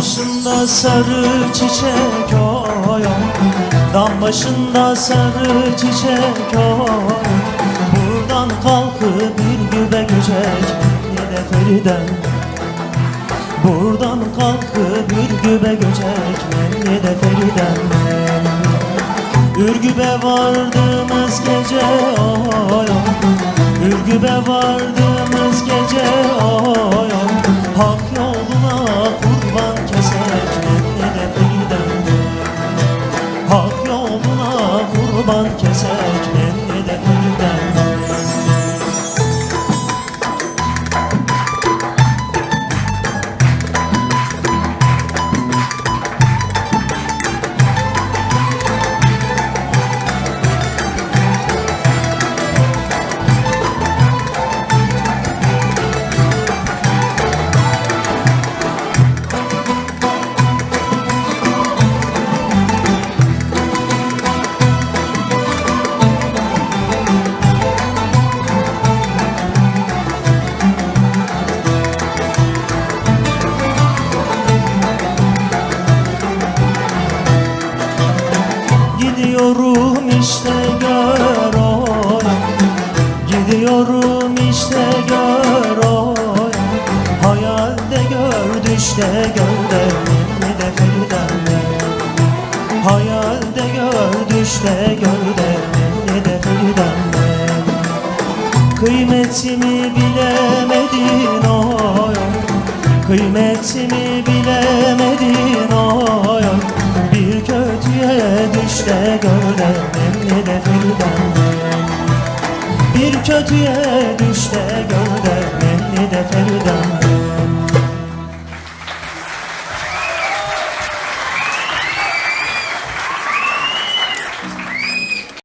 başında sarı çiçek oy Dam başında sarı çiçek oy Buradan kalkıp bir gübe göcek Ne de Feriden. Buradan kalkıp bir gübe göcek Ne de Feriden. Ürgübe vardığımız gece oy Ürgübe vardığımız Gidiyorum işte gör oy Gidiyorum işte gör oy Hayalde gör düşte gör de ne de Feriden Hayalde gör düşte gör de ne de Feriden Kıymetimi bilemedin oy Kıymetimi bilemedin oy Bir kötüye düş de gör de Feriden Bir kötüye düş de gör de